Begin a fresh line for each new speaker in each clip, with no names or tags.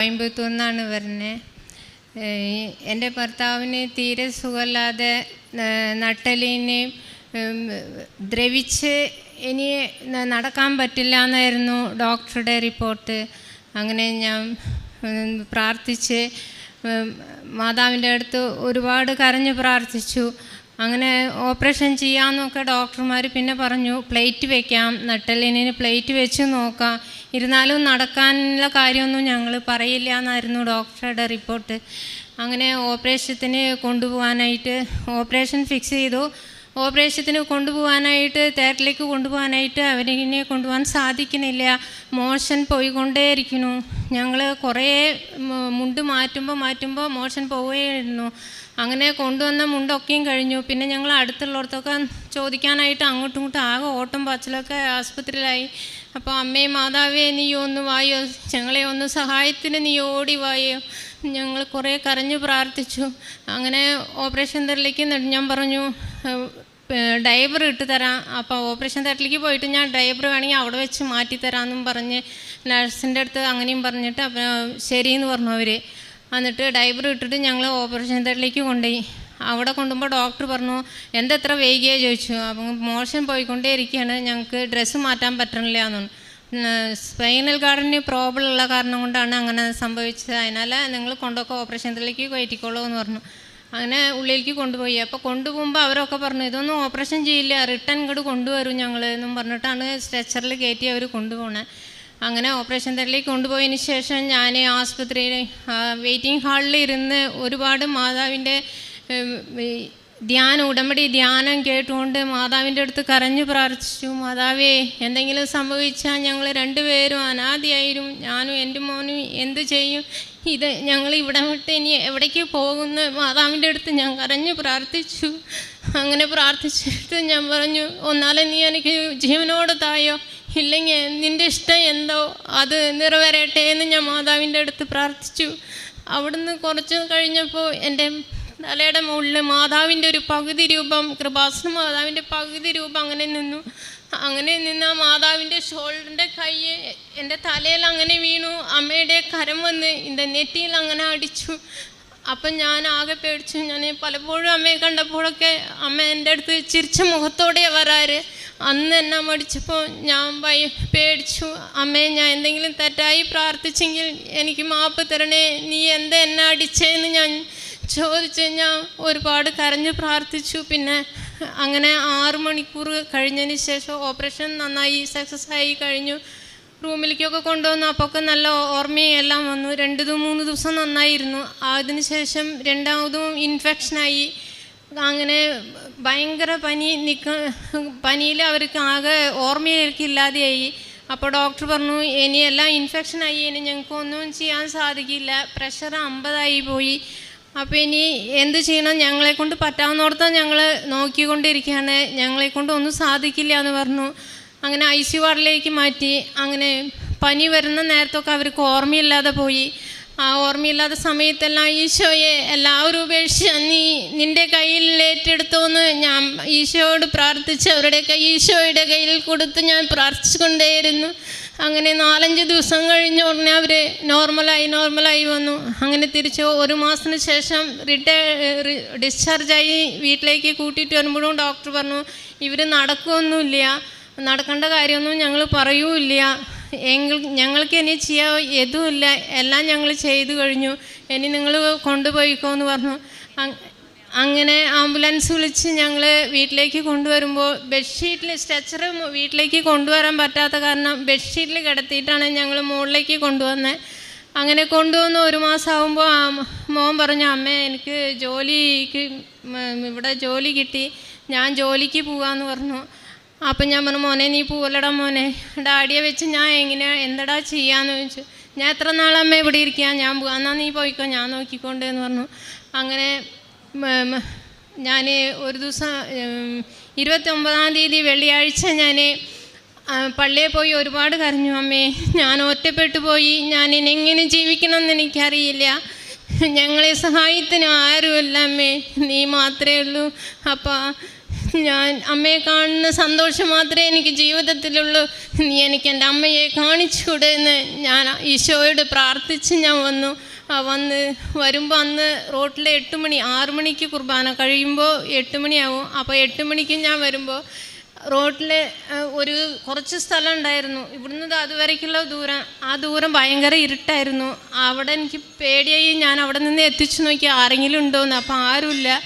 കോയമ്പത്തൂർ നിന്നാണ് വരുന്നത് എന്റെ ഭർത്താവിന് തീരെ സുഖമില്ലാതെ ഏഹ്, ദ്രവിച്ച് ഇനി നടക്കാൻ പറ്റില്ല എന്നായിരുന്നു ഡോക്ടറുടെ റിപ്പോർട്ട്. അങ്ങനെ ഞാൻ പ്രാർത്ഥിച്ച് മാതാവിന്റെ അടുത്ത് ഒരുപാട് കരഞ്ഞ് പ്രാർത്ഥിച്ചു. അങ്ങനെ ഓപ്പറേഷൻ ചെയ്യാമെന്നൊക്കെ ഡോക്ടർമാർ പിന്നെ പറഞ്ഞു പ്ലേറ്റ് വെക്കാം നട്ടെല്ലിന് പ്ലേറ്റ് വെച്ച് നോക്കാം. ഇരുന്നാലും നടക്കാനുള്ള കാര്യമൊന്നും ഞങ്ങൾ പറയില്ല എന്നായിരുന്നു ഡോക്ടറുടെ റിപ്പോർട്ട്. അങ്ങനെ ഓപ്പറേഷത്തിന് കൊണ്ടുപോകാനായിട്ട് ഓപ്പറേഷൻ ഫിക്സ് ചെയ്തു. ഓപ്പറേഷത്തിന് കൊണ്ടുപോകാനായിട്ട് തേറ്ററിലേക്ക് കൊണ്ടുപോകാനായിട്ട് അവരിനെ കൊണ്ടുപോകാൻ സാധിക്കുന്നില്ല. മോഷൻ പോയിക്കൊണ്ടേയിരിക്കുന്നു. ഞങ്ങൾ കുറേ മുണ്ട് മാറ്റുമ്പോൾ മാറ്റുമ്പോൾ മോഷൻ പോവുകയായിരുന്നു. അങ്ങനെ കൊണ്ടുവന്ന മുണ്ടൊക്കെയും കഴിഞ്ഞു. പിന്നെ ഞങ്ങൾ അടുത്തുള്ളവർത്തൊക്കെ ചോദിക്കാനായിട്ട് അങ്ങോട്ടും ഇങ്ങോട്ടും ആകെ ഓട്ടം പാച്ചിലൊക്കെ ആസ്പത്രിയിലായി. അപ്പോൾ അമ്മേ മാതാവേ നീയോ ഒന്ന് വായോ? ഞങ്ങളെ ഒന്ന് സഹായത്തിന് നീ ഓടി വായോ? ഞങ്ങൾ കുറേ കരഞ്ഞു പ്രാർത്ഥിച്ചു. അങ്ങനെ ഓപ്പറേഷൻ തിയറ്ററിലേക്ക് ഞാൻ പറഞ്ഞു ഡൈവർ ഇട്ട് തരാം. അപ്പോൾ ഓപ്പറേഷൻ തിയേറ്ററിലേക്ക് പോയിട്ട് ഞാൻ ഡൈവർ വേണമെങ്കിൽ അവിടെ വെച്ച് മാറ്റി തരാമെന്നും പറഞ്ഞ് നഴ്സിന്റെ അടുത്ത് അങ്ങനെയും പറഞ്ഞിട്ട് ശരിയെന്ന് പറഞ്ഞു അവർ. എന്നിട്ട് ഡൈബർ ഇട്ടിട്ട് ഞങ്ങൾ ഓപ്പറേഷൻ തിയേറ്ററിലേക്ക് കൊണ്ടുപോയി. അവിടെ കൊണ്ടുപോകുമ്പോൾ ഡോക്ടർ പറഞ്ഞു എന്താ എത്ര വൈകിയേ? ചോദിച്ചു. അപ്പം മോഷൻ പോയിക്കൊണ്ടേ ഇരിക്കുകയാണ്. ഞങ്ങൾക്ക് ഡ്രസ്സ് മാറ്റാൻ പറ്റണില്ല എന്ന്. സ്പൈനൽ ഗാർഡിന് പ്രോബ്ലം ഉള്ള കാരണം കൊണ്ടാണ് അങ്ങനെ സംഭവിച്ചത്. അതിനാൽ നിങ്ങൾ കൊണ്ടൊക്കെ ഓപ്പറേഷൻ തിയേറ്ററിലേക്ക് കയറ്റിക്കോളൂ എന്ന് പറഞ്ഞു. അങ്ങനെ ഉള്ളിലേക്ക് കൊണ്ടുപോയി. അപ്പോൾ കൊണ്ടുപോകുമ്പോൾ അവരൊക്കെ പറഞ്ഞു ഇതൊന്നും ഓപ്പറേഷൻ ചെയ്യില്ല. റിട്ടേൺ ഇങ്ങോട്ട് കൊണ്ടുവരും ഞങ്ങൾ എന്നും പറഞ്ഞിട്ടാണ് സ്ട്രെച്ചറിൽ കയറ്റി അവർ കൊണ്ടുപോകണേ അങ്ങനെ ഓപ്പറേഷൻ തിയേറ്ററിലേക്ക് കൊണ്ടുപോയതിന് ശേഷം ഞാൻ ആസ്പത്രിയിൽ വെയിറ്റിംഗ് ഹാളിൽ ഇരുന്ന് ഒരുപാട് മാതാവിന്റെ ധ്യാനം ഉടമ്പടി ധ്യാനം കേട്ടുകൊണ്ട് മാതാവിന്റെ അടുത്ത് കരഞ്ഞു പ്രാർത്ഥിച്ചു. മാതാവേ എന്തെങ്കിലും സംഭവിച്ചാൽ ഞങ്ങൾ രണ്ടുപേരും അനാദിയായിരും. ഞാനും എന്റെ മോനും എന്ത് ചെയ്യും? ഇത് ഞങ്ങൾ ഇവിടെ വിട്ട് ഇനി എവിടേക്ക് പോകുന്ന? മാതാവിന്റെ അടുത്ത് ഞാൻ കരഞ്ഞു പ്രാർത്ഥിച്ചു. അങ്ങനെ പ്രാർത്ഥിച്ചിട്ട് ഞാൻ പറഞ്ഞു ഒന്നാലെ നീ എനിക്ക് ജീവനോട് തായോ? ഇല്ലെങ്കിൽ നിന്റെ ഇഷ്ടം എന്തോ അത് നിറവേറട്ടെ എന്ന് ഞാൻ മാതാവിന്റെ അടുത്ത് പ്രാർത്ഥിച്ചു. അവിടുന്ന് കുറച്ച് കഴിഞ്ഞപ്പോൾ എന്റെ തലയുടെ മുകളിൽ മാതാവിന്റെ ഒരു പകുതി രൂപം കൃപാസന മാതാവിന്റെ പകുതി രൂപം അങ്ങനെ നിന്നു. അങ്ങനെ നിന്ന് ആ മാതാവിന്റെ ഷോൾഡറിന്റെ കൈ എന്റെ തലയിൽ അങ്ങനെ വീണു. അമ്മയുടെ കരം വന്ന് എന്റെ നെറ്റിയിൽ അങ്ങനെ അടിച്ചു. അപ്പം ഞാൻ ആകെ പേടിച്ചു. ഞാൻ പലപ്പോഴും അമ്മയെ കണ്ടപ്പോഴൊക്കെ അമ്മ എന്റെ അടുത്ത് ചിരിച്ച മുഖത്തോടെ വരാറ്. അന്ന് എന്നെ മടിച്ചപ്പോൾ ഞാൻ ഭയ പേടിച്ചു. അമ്മയെ ഞാൻ എന്തെങ്കിലും തെറ്റായി പ്രാർത്ഥിച്ചെങ്കിൽ എനിക്ക് മാപ്പ് തരണേ. നീ എന്താ എന്നെ അടിച്ചേന്ന് ഞാൻ ചോദിച്ച് ഞാൻ ഒരുപാട് കരഞ്ഞു പ്രാർത്ഥിച്ചു. പിന്നെ അങ്ങനെ ആറ് മണിക്കൂർ കഴിഞ്ഞതിന് ശേഷം ഓപ്പറേഷൻ നന്നായി സക്സസ് ആയി കഴിഞ്ഞു. റൂമിലേക്കൊക്കെ കൊണ്ടുവന്നു. അപ്പോഴൊക്കെ നല്ല ഓർമ്മയും എല്ലാം വന്നു. രണ്ട് മൂന്ന് ദിവസം നന്നായിരുന്നു. അതിന് ശേഷം രണ്ടാമതും ഇൻഫെക്ഷനായി അങ്ങനെ ഭയങ്കര പനി നിൽക്ക പനിയിൽ അവർക്ക് ആകെ ഓർമ്മയിലേക്ക് ഇല്ലാതെയായി. അപ്പോൾ ഡോക്ടർ പറഞ്ഞു ഇനി എല്ലാം ഇൻഫെക്ഷനായി ഇനി ഞങ്ങൾക്ക് ഒന്നും ചെയ്യാൻ സാധിക്കില്ല. പ്രഷർ അമ്പതായി പോയി. അപ്പോൾ ഇനി എന്ത് ചെയ്യണം? ഞങ്ങളെ കൊണ്ട് പറ്റാവുന്നിടത്തോളം ഞങ്ങൾ നോക്കിക്കൊണ്ടിരിക്കുകയാണ്. ഞങ്ങളെ കൊണ്ട് ഒന്നും സാധിക്കില്ല എന്ന് പറഞ്ഞു. അങ്ങനെ ഐ സി വാർഡിലേക്ക് മാറ്റി അങ്ങനെ പനി വരുന്ന നേരത്തൊക്കെ അവർക്ക് ഓർമ്മയില്ലാതെ പോയി. ആ ഓർമ്മയില്ലാത്ത സമയത്തെല്ലാം ഈശോയെ എല്ലാവരും ഉപേക്ഷിച്ച് നീ നിന്റെ കയ്യിൽ ഏറ്റെടുത്തോന്ന് ഞാൻ ഈശോയോട് പ്രാർത്ഥിച്ച് അവരുടെ കൈ ഈശോയുടെ കയ്യിൽ കൊടുത്ത് ഞാൻ പ്രാർത്ഥിച്ചുകൊണ്ടേയിരുന്നു. അങ്ങനെ നാലഞ്ച് ദിവസം കഴിഞ്ഞ ഉടനെ അവർ നോർമലായി നോർമലായി വന്നു. അങ്ങനെ തിരിച്ച് ഒരു മാസത്തിന് ശേഷം റിട്ടയർ ഡിസ്ചാർജായി വീട്ടിലേക്ക് കൂട്ടിയിട്ട് വരുമ്പോഴും ഡോക്ടർ പറഞ്ഞു ഇവർ നടക്കുകയൊന്നുമില്ല നടക്കേണ്ട കാര്യമൊന്നും ഞങ്ങൾ പറയൂല്ല. എങ്കിൽ ഞങ്ങൾക്ക് ഇനി ചെയ്യാൻ എതുമില്ല. എല്ലാം ഞങ്ങൾ ചെയ്തു കഴിഞ്ഞു. ഇനി നിങ്ങൾ കൊണ്ടുപോയിക്കോ എന്ന് പറഞ്ഞു അങ്ങനെ ആംബുലൻസ് വിളിച്ച് ഞങ്ങൾ വീട്ടിലേക്ക് കൊണ്ടുവരുമ്പോൾ ബെഡ്ഷീറ്റിൽ സ്ട്രെച്ചർ വീട്ടിലേക്ക് കൊണ്ടുവരാൻ പറ്റാത്ത കാരണം ബെഡ്ഷീറ്റിൽ കിടത്തിയിട്ടാണ് ഞങ്ങൾ മുകളിലേക്ക് കൊണ്ടുവന്നത് അങ്ങനെ കൊണ്ടുവന്ന് ഒരു മാസമാകുമ്പോൾ മോൻ പറഞ്ഞു അമ്മ എനിക്ക് ജോലിക്ക് ഇവിടെ ജോലി കിട്ടി. ഞാൻ ജോലിക്ക് പോകാമെന്ന് പറഞ്ഞു. അപ്പം ഞാൻ പറഞ്ഞു മോനെ നീ പോവല്ലടാ മോനെ. ഡാഡിയെ വെച്ച് ഞാൻ എങ്ങനെയാ എന്തടാ ചെയ്യാന്ന് ചോദിച്ചു. ഞാൻ എത്ര നാളമ്മ ഇവിടെ ഇരിക്കുക ഞാൻ പോകാം എന്നാൽ നീ പോയിക്കോ ഞാൻ നോക്കിക്കൊണ്ട് എന്ന് പറഞ്ഞു. അങ്ങനെ ഞാൻ ഒരു ദിവസം ഇരുപത്തൊമ്പതാം തീയതി വെള്ളിയാഴ്ച ഞാൻ പള്ളിയിൽ പോയി ഒരുപാട് കരഞ്ഞു. അമ്മേ ഞാൻ ഒറ്റപ്പെട്ടു പോയി. ഞാൻ ഇനെങ്ങനെ ജീവിക്കണമെന്ന് എനിക്കറിയില്ല. ഞങ്ങളെ സഹായത്തിന് ആരുമല്ല അമ്മേ. നീ മാത്രമേ ഉള്ളൂ. അപ്പം ഞാൻ അമ്മയെ കാണുന്ന സന്തോഷം മാത്രമേ എനിക്ക് ജീവിതത്തിലുള്ളൂ. നീ എനിക്ക് എന്റെ അമ്മയെ കാണിച്ചുകൂടെ എന്ന് ഞാൻ ഈശോയോട് പ്രാർത്ഥിച്ച് ഞാൻ വന്നു. വന്ന് വരുമ്പോൾ അന്ന് റോട്ടിലെ എട്ട് മണി ആറ് മണിക്ക് കുർബാന. കഴിയുമ്പോൾ എട്ട് മണിയാവും. അപ്പോൾ എട്ട് മണിക്ക് ഞാൻ വരുമ്പോൾ റോട്ടിലെ ഒരു കുറച്ച് സ്ഥലം ഉണ്ടായിരുന്നു. ഇവിടുന്ന് അതുവരേക്കുള്ള ദൂരം. ആ ദൂരം ഭയങ്കര ഇരുട്ടായിരുന്നു. അവിടെ എനിക്ക് പേടിയായി ഞാൻ അവിടെ നിന്ന് എത്തിച്ചു നോക്കി ആരെങ്കിലും ഉണ്ടോയെന്ന് അപ്പോൾ ആരുമില്ല.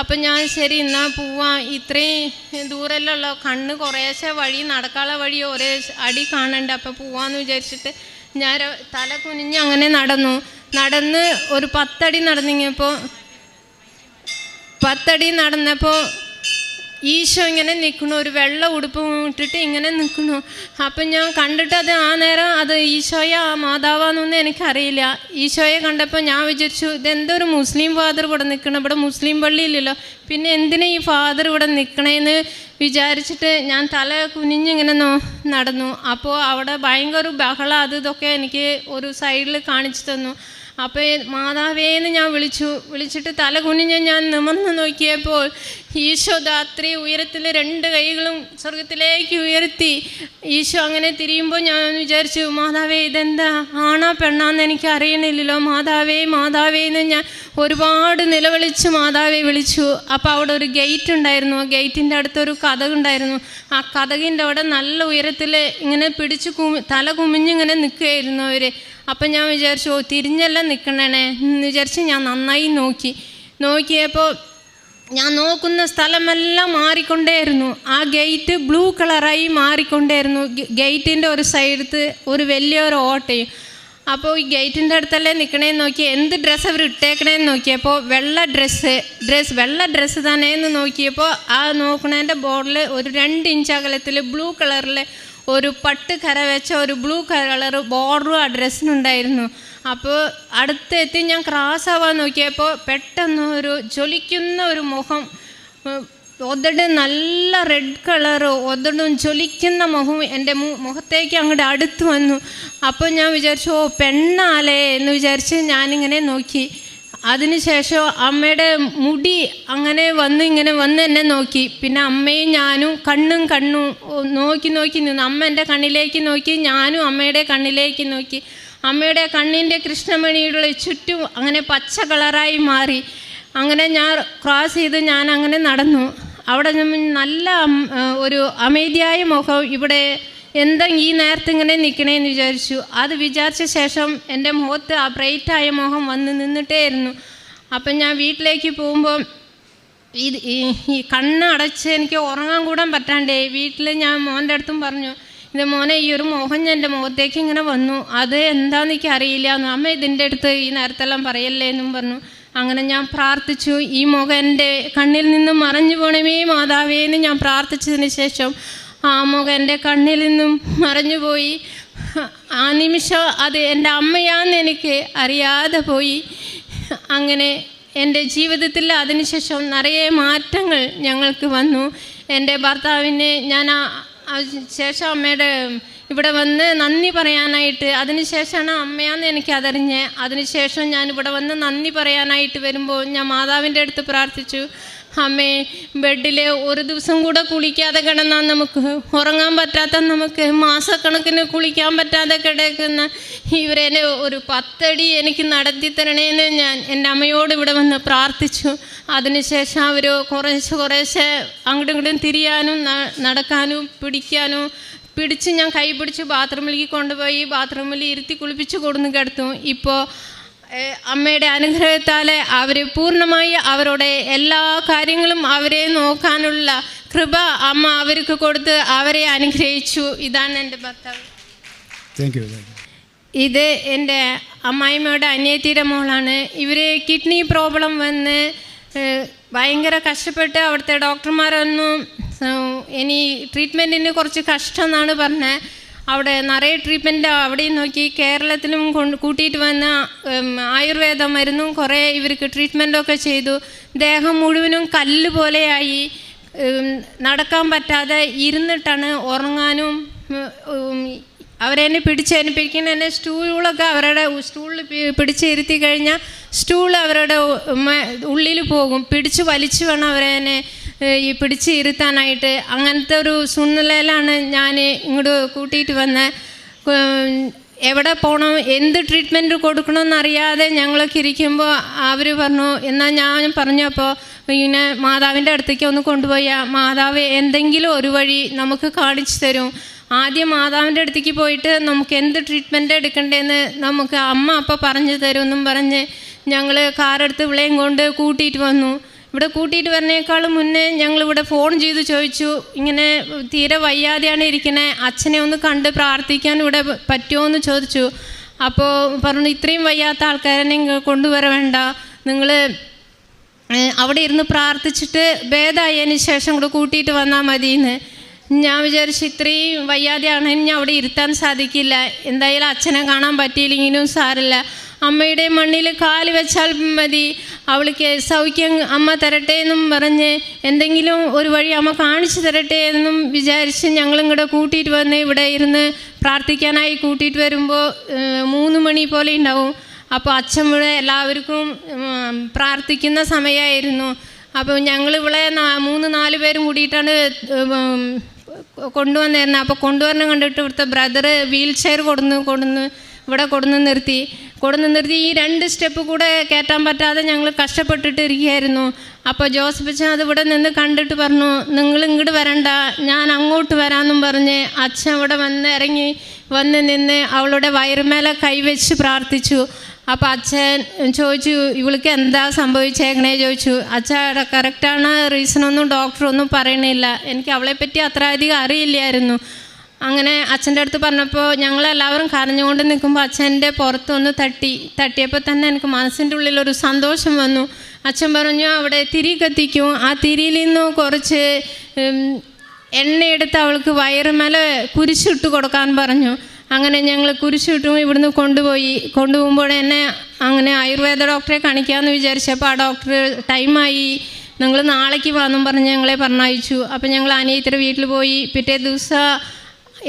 അപ്പം ഞാൻ ശരി എന്നാ പോവാം. ഇത്രയും ദൂരമല്ലല്ലോ കണ്ണ് കുറേശ്ശെ വഴി നടക്കാനുള്ള വഴി ഒരേ അടി കാണണ്ട. അപ്പം പോവാന്ന് വിചാരിച്ചിട്ട് ഞാൻ തല കുനിഞ്ഞ് അങ്ങനെ നടന്നു. നടന്ന് ഒരു പത്തടി നടന്നിങ്ങപ്പോൾ പത്തടി നടന്നപ്പോൾ ഈശോ ഇങ്ങനെ നിൽക്കണു ഒരു വെള്ള ഉടുപ്പ് ഇട്ടിട്ട് ഇങ്ങനെ നിൽക്കണു അപ്പം ഞാൻ കണ്ടിട്ട് അത് ആ നേരം അത് ഈശോയ ആ മാതാവാന്നൊന്നും എനിക്കറിയില്ല. ഈശോയെ കണ്ടപ്പോൾ ഞാൻ വിചാരിച്ചു ഇതെന്തൊരു മുസ്ലിം ഫാദർ ഇവിടെ നിൽക്കണം? ഇവിടെ മുസ്ലിം പള്ളിയില്ലല്ലോ. പിന്നെ എന്തിനാ ഈ ഫാദർ ഇവിടെ നിൽക്കണേന്ന് വിചാരിച്ചിട്ട് ഞാൻ തല കുനിഞ്ഞിങ്ങനെ നോ നടന്നു. അപ്പോൾ അവിടെ ഭയങ്കര ബഹളം അത് ഇതൊക്കെ എനിക്ക് ഒരു സൈഡിൽ കാണിച്ചു തന്നു. അപ്പോൾ മാതാവേന്ന് ഞാൻ വിളിച്ചു. വിളിച്ചിട്ട് തല കുനിഞ്ഞ് ഞാൻ നിമന്ന് നോക്കിയപ്പോൾ ഈശോ ദാത്രി ഉയരത്തിൽ രണ്ട് കൈകളും സ്വർഗത്തിലേക്ക് ഉയർത്തി. ഈശോ അങ്ങനെ തിരിയുമ്പോൾ ഞാൻ വിചാരിച്ചു മാതാവേ ഇതെന്താ? ആണാ പെണ്ണാന്ന് എനിക്ക് അറിയണില്ലല്ലോ. മാതാവേ മാതാവേ എന്ന് ഞാൻ ഒരുപാട് നിലവിളിച്ച് മാതാവെ വിളിച്ചു. അപ്പോൾ അവിടെ ഒരു ഗേറ്റ് ഉണ്ടായിരുന്നു. ആ ഗേറ്റിന്റെ അടുത്തൊരു കഥകുണ്ടായിരുന്നു ആ കഥകിന്റെ അവിടെ നല്ല ഉയരത്തിൽ ഇങ്ങനെ പിടിച്ച് കുമി തല കുമിഞ്ഞിങ്ങനെ നിൽക്കുകയായിരുന്നു അവർ അപ്പം ഞാൻ വിചാരിച്ചു ഓ തിരിഞ്ഞെല്ലാം നിൽക്കണേ എന്ന് വിചാരിച്ച് ഞാൻ നന്നായി നോക്കി. നോക്കിയപ്പോൾ ഞാൻ നോക്കുന്ന സ്ഥലമെല്ലാം മാറിക്കൊണ്ടേയിരുന്നു. ആ ഗേറ്റ് ബ്ലൂ കളറായി മാറിക്കൊണ്ടേയിരുന്നു. ഗേറ്റിന്റെ ഒരു സൈഡത്ത് ഒരു വലിയൊരു ഓട്ടയും. അപ്പോൾ ഈ ഗേറ്റിന്റെ അടുത്തല്ലേ നിൽക്കണേന്ന് നോക്കി എന്ത് ഡ്രസ്സ് അവർ ഇട്ടേക്കണേന്ന് നോക്കിയപ്പോൾ വെള്ള ഡ്രസ്സ് ഡ്രസ്സ് വെള്ള ഡ്രസ്സ് തന്നെയെന്ന് നോക്കിയപ്പോൾ ആ നോക്കണേന്റെ ബോർഡിൽ ഒരു രണ്ട് ഇഞ്ച് അകലത്തിൽ ബ്ലൂ കളറിൽ ഒരു പട്ട് കര വെച്ച ഒരു ബ്ലൂ കളർ ബോർഡറും ആ ഡ്രസ്സിനുണ്ടായിരുന്നു. അപ്പോൾ അടുത്തെത്തി ഞാൻ ക്രാസ് ആവാൻ നോക്കിയപ്പോൾ പെട്ടെന്ന് ഒരു ജ്വലിക്കുന്ന ഒരു മുഖം ഒതട് നല്ല റെഡ് കളറ് ഒതടും ജ്വലിക്കുന്ന മുഖം എന്റെ മുഖത്തേക്ക് അങ്ങോട്ട് അടുത്ത് വന്നു. അപ്പോൾ ഞാൻ വിചാരിച്ചു ഓ പെണ്ണാലേ എന്ന് വിചാരിച്ച് ഞാനിങ്ങനെ നോക്കി. അതിനുശേഷം അമ്മയുടെ മുടി അങ്ങനെ വന്ന് ഇങ്ങനെ വന്ന് എന്നെ നോക്കി. പിന്നെ അമ്മയും ഞാനും കണ്ണും കണ്ണും നോക്കി നോക്കി നിന്നു. അമ്മ എന്റെ കണ്ണിലേക്ക് നോക്കി ഞാനും അമ്മയുടെ കണ്ണിലേക്ക് നോക്കി. അമ്മയുടെ കണ്ണിന്റെ കൃഷ്ണമണിയുടെ ചുറ്റും അങ്ങനെ പച്ച കളറായി മാറി. അങ്ങനെ ഞാൻ ക്രോസ് ചെയ്ത് ഞാൻ അങ്ങനെ നടന്നു. അവിടെ നല്ല ഒരു അമേദിയായ മുഖം ഇവിടെ എന്താ ഈ നേരത്തെ ഇങ്ങനെ നിൽക്കണേന്ന് വിചാരിച്ചു. അത് വിചാരിച്ച ശേഷം എന്റെ മുഖത്ത് ആ ബ്രൈറ്റായ മുഖം വന്ന് നിന്നിട്ടേയിരുന്നു. അപ്പം ഞാൻ വീട്ടിലേക്ക് പോകുമ്പോൾ ഇത് ഈ കണ്ണ് അടച്ച് എനിക്ക് ഉറങ്ങാൻ കൂടാൻ പറ്റാണ്ടേ വീട്ടിൽ ഞാൻ മോന്റെ അടുത്തും പറഞ്ഞു ഇത് മോനെ ഈ ഒരു മോഹം ഞാൻ എന്റെ മുഖത്തേക്ക് ഇങ്ങനെ വന്നു. അത് എന്താണെന്ന് എനിക്ക് അറിയില്ല എന്ന് അമ്മ ഇതിന്റെ അടുത്ത് ഈ നേരത്തെല്ലാം പറയല്ലേ എന്നും പറഞ്ഞു. അങ്ങനെ ഞാൻ പ്രാർത്ഥിച്ചു. ഈ മുഖം എന്റെ കണ്ണിൽ നിന്ന് മറഞ്ഞു പോണമേ മാതാവേ എന്ന് ഞാൻ പ്രാർത്ഥിച്ചതിന് ശേഷം ആ മുഖം എന്റെ കണ്ണിൽ നിന്നും മറഞ്ഞുപോയി. ആ നിമിഷം അത് എന്റെ അമ്മയാന്ന് എനിക്ക് അറിയാതെ പോയി. അങ്ങനെ എന്റെ ജീവിതത്തിൽ അതിനുശേഷം നിറയെ മാറ്റങ്ങൾ ഞങ്ങൾക്ക് വന്നു. എന്റെ ഭർത്താവിനെ ഞാൻ ആ- ശേഷം അമ്മയുടെ ഇവിടെ വന്ന് നന്ദി പറയാനായിട്ട് അതിനുശേഷമാണ് അമ്മയാന്ന് എനിക്ക് അതറിഞ്ഞ്. അതിനുശേഷം ഞാൻ ഇവിടെ വന്ന് നന്ദി പറയാനായിട്ട് വരുമ്പോൾ ഞാൻ മാതാവിന്റെ അടുത്ത് പ്രാർത്ഥിച്ചു. അമ്മേ ബെഡിൽ ഒരു ദിവസം കൂടെ കുളിക്കാതെ കിടന്നാൽ നമുക്ക് ഉറങ്ങാൻ പറ്റാത്ത നമുക്ക് മാസക്കണക്കിന് കുളിക്കാൻ പറ്റാതെ കിടക്കുന്ന ഇവരെ ഒരു പത്തടി എനിക്ക് നടത്തി തരണേന്ന് ഞാൻ എന്റെ അമ്മയോട് ഇവിടെ വന്ന് പ്രാർത്ഥിച്ചു. അതിനുശേഷം അവർ കുറേശ്ശെ കുറേശ്ശെ അങ്ങോട്ടും ഇങ്ങോട്ടും തിരിയാനും നടക്കാനും പിടിക്കാനും പിടിച്ച് ഞാൻ കൈ പിടിച്ച് ബാത്റൂമിലേക്ക് കൊണ്ടുപോയി ബാത്റൂമിൽ ഇരുത്തി കുളിപ്പിച്ച് കൊടുന്ന് കിടത്തും. ഇപ്പോൾ അമ്മയുടെ അനുഗ്രഹത്താൽ അവർ പൂർണമായി അവരുടെ എല്ലാ കാര്യങ്ങളും അവരെ നോക്കാനുള്ള കൃപ അമ്മ അവർക്ക് കൊടുത്ത് അവരെ അനുഗ്രഹിച്ചു. ഇതാണ് എന്റെ ഭർത്താവ്. ഇത് എന്റെ അമ്മായിമ്മയുടെ അനിയത്തിയുടെ മോളാണ്. ഇവർ കിഡ്നി പ്രോബ്ലം വന്ന് ഭയങ്കര കഷ്ടപ്പെട്ട് അവിടുത്തെ ഡോക്ടർമാരൊന്നും ഇനി ട്രീറ്റ്മെന്റിന് കുറച്ച് കഷ്ടം എന്നാണ് പറഞ്ഞത്. അവിടെ നിറയെ ട്രീറ്റ്മെന്റ് അവിടെയും നോക്കി. കേരളത്തിലും കൊണ്ട് കൂട്ടിയിട്ട് വന്ന ആയുർവേദ മരുന്നും കുറേ ഇവർക്ക് ട്രീറ്റ്മെന്റൊക്കെ ചെയ്തു. ദേഹം മുഴുവനും കല്ല് പോലെയായി. നടക്കാൻ പറ്റാതെ ഇരുന്നിട്ടാണ് ഉറങ്ങാനും അവരെന്നെ പിടിച്ചേനിപ്പിക്കുന്ന എന്നെ സ്റ്റൂളൊക്കെ അവരുടെ സ്റ്റൂളിൽ പിടിച്ചിരുത്തി കഴിഞ്ഞാൽ സ്റ്റൂൾ അവരുടെ ഉള്ളിൽ പോകും. പിടിച്ച് വലിച്ചു വേണം അവരെ എന്നെ ഏഹ്, ഈ പിടിച്ച് ഇരുത്താനായിട്ട് അങ്ങനത്തെ ഒരു സുന്നലയിലാണ് ഞാൻ ഇങ്ങോട്ട് കൂട്ടിയിട്ട് വന്നത് എവിടെ പോകണം എന്ത് ട്രീറ്റ്മെന്റ് കൊടുക്കണമെന്ന് അറിയാതെ ഞങ്ങളൊക്കെ ഇരിക്കുമ്പോൾ അവർ പറഞ്ഞു എന്നാൽ ഞാൻ പറഞ്ഞപ്പോൾ ഇങ്ങനെ മാതാവിന്റെ അടുത്തേക്ക് ഒന്ന് കൊണ്ടുപോയ മാതാവ് എന്തെങ്കിലും ഒരു വഴി നമുക്ക് കാണിച്ചു തരും. ആദ്യം മാതാവിന്റെ അടുത്തേക്ക് പോയിട്ട് നമുക്ക് എന്ത് ട്രീറ്റ്മെന്റ് എടുക്കണ്ടേന്ന് നമുക്ക് അമ്മ അപ്പം പറഞ്ഞു തരുമെന്നും പറഞ്ഞ് ഞങ്ങൾ കാറെടുത്ത് വിളയും കൊണ്ട് കൂട്ടിയിട്ട് വന്നു. ഇവിടെ കൂട്ടിയിട്ട് വരുന്നേക്കാളും മുന്നേ ഞങ്ങളിവിടെ ഫോൺ ചെയ്ത് ചോദിച്ചു ഇങ്ങനെ തീരെ വയ്യാതെയാണ് ഇരിക്കുന്നത് അച്ഛനെ ഒന്ന് കണ്ട് പ്രാർത്ഥിക്കാൻ ഇവിടെ പറ്റുമോ എന്ന് ചോദിച്ചു. അപ്പോൾ പറഞ്ഞു ഇത്രയും വയ്യാത്ത ആൾക്കാരെ നിങ്ങൾ കൊണ്ടുവരവേണ്ട നിങ്ങൾ അവിടെ ഇരുന്ന് പ്രാർത്ഥിച്ചിട്ട് ഭേദമായതിന് ശേഷം കൂടെ കൂട്ടിയിട്ട് വന്നാൽ മതിയെന്ന്. ഞാൻ വിചാരിച്ചു ഇത്രയും വയ്യാതെയാണ് ഇനി അവിടെ ഇരുത്താൻ സാധിക്കില്ല. എന്തായാലും അച്ഛനെ കാണാൻ പറ്റിയില്ലെങ്കിലും സാരമില്ല. അമ്മയുടെ മണ്ണിൽ കാൽ വെച്ചാൽ മതി. അവൾക്ക് സൗഖ്യം അമ്മ തരട്ടെ എന്നും പറഞ്ഞ് എന്തെങ്കിലും ഒരു വഴി അമ്മ കാണിച്ചു തരട്ടെ എന്നും വിചാരിച്ച് ഞങ്ങളും കൂടെ കൂട്ടിയിട്ട് വന്ന് ഇവിടെ ഇരുന്ന് പ്രാർത്ഥിക്കാനായി കൂട്ടിയിട്ട് വരുമ്പോൾ മൂന്ന് മണി പോലെ ഉണ്ടാവും. അപ്പോൾ അച്ഛൻ ഇവിടെ എല്ലാവർക്കും പ്രാർത്ഥിക്കുന്ന സമയമായിരുന്നു അപ്പോൾ ഞങ്ങൾ ഇവിടെ മൂന്ന് നാല് പേരും കൂടിയിട്ടാണ് കൊണ്ടുവന്നിരുന്നത്. അപ്പോൾ കൊണ്ടുവരണം കണ്ടിട്ട് ഇവിടുത്തെ ബ്രദർ വീൽ ചെയർ കൊടുന്ന് കൊടുന്ന് ഇവിടെ കൊടുന്ന് നിർത്തി. കൊടുന്ന് നിർത്തി ഈ രണ്ട് സ്റ്റെപ്പ് കൂടെ കയറ്റാൻ പറ്റാതെ ഞങ്ങൾ കഷ്ടപ്പെട്ടിട്ട് ഇരിക്കുകയായിരുന്നു അപ്പോൾ ജോസഫ് അച്ഛൻ അത് ഇവിടെ നിന്ന് കണ്ടിട്ട് പറഞ്ഞു നിങ്ങൾ ഇങ്ങോട്ട് വരണ്ട ഞാൻ അങ്ങോട്ട് വരാമെന്നും പറഞ്ഞ് അച്ഛൻ അവിടെ വന്ന് ഇറങ്ങി വന്ന് നിന്ന് അവളുടെ വയറുമേലെ കൈവച്ച് പ്രാർത്ഥിച്ചു. അപ്പോൾ അച്ഛൻ ചോദിച്ചു ഇവൾക്ക് എന്താ സംഭവിച്ചേക്കണേ? ചോദിച്ചു. അച്ഛൻ കറക്റ്റാണ് റീസണൊന്നും ഡോക്ടറൊന്നും പറയണില്ല. എനിക്ക് അവളെപ്പറ്റി അത്ര അധികം അറിയില്ലായിരുന്നു. അങ്ങനെ അച്ഛന്റെ അടുത്ത് പറഞ്ഞപ്പോൾ ഞങ്ങളെല്ലാവരും കരഞ്ഞുകൊണ്ട് നിൽക്കുമ്പോൾ അച്ഛന്റെ പുറത്തൊന്ന് തട്ടി തട്ടിയപ്പോൾ തന്നെ എനിക്ക് മനസ്സിന്റെ ഉള്ളിൽ ഒരു സന്തോഷം വന്നു. അച്ഛൻ പറഞ്ഞു അവിടെ തിരി കത്തിക്കും. ആ തിരിയിൽ നിന്ന് കുറച്ച് എണ്ണയെടുത്ത് അവൾക്ക് വയറുമേലെ കുരിശിട്ട് കൊടുക്കാൻ പറഞ്ഞു. അങ്ങനെ ഞങ്ങൾ കുരിശിട്ടും ഇവിടുന്ന് കൊണ്ടുപോയി. കൊണ്ടുപോകുമ്പോൾ എന്നെ അങ്ങനെ ആയുർവേദ ഡോക്ടറെ കാണിക്കാമെന്ന് വിചാരിച്ചപ്പോൾ ആ ഡോക്ടർ ടൈമായി. നിങ്ങൾ നാളേക്ക് വന്നും പറഞ്ഞ് ഞങ്ങളെ പറഞ്ഞയച്ചു. അപ്പോൾ ഞങ്ങൾ അനിയത്തിയുടെ വീട്ടിൽ പോയി. പിറ്റേ ദിവസം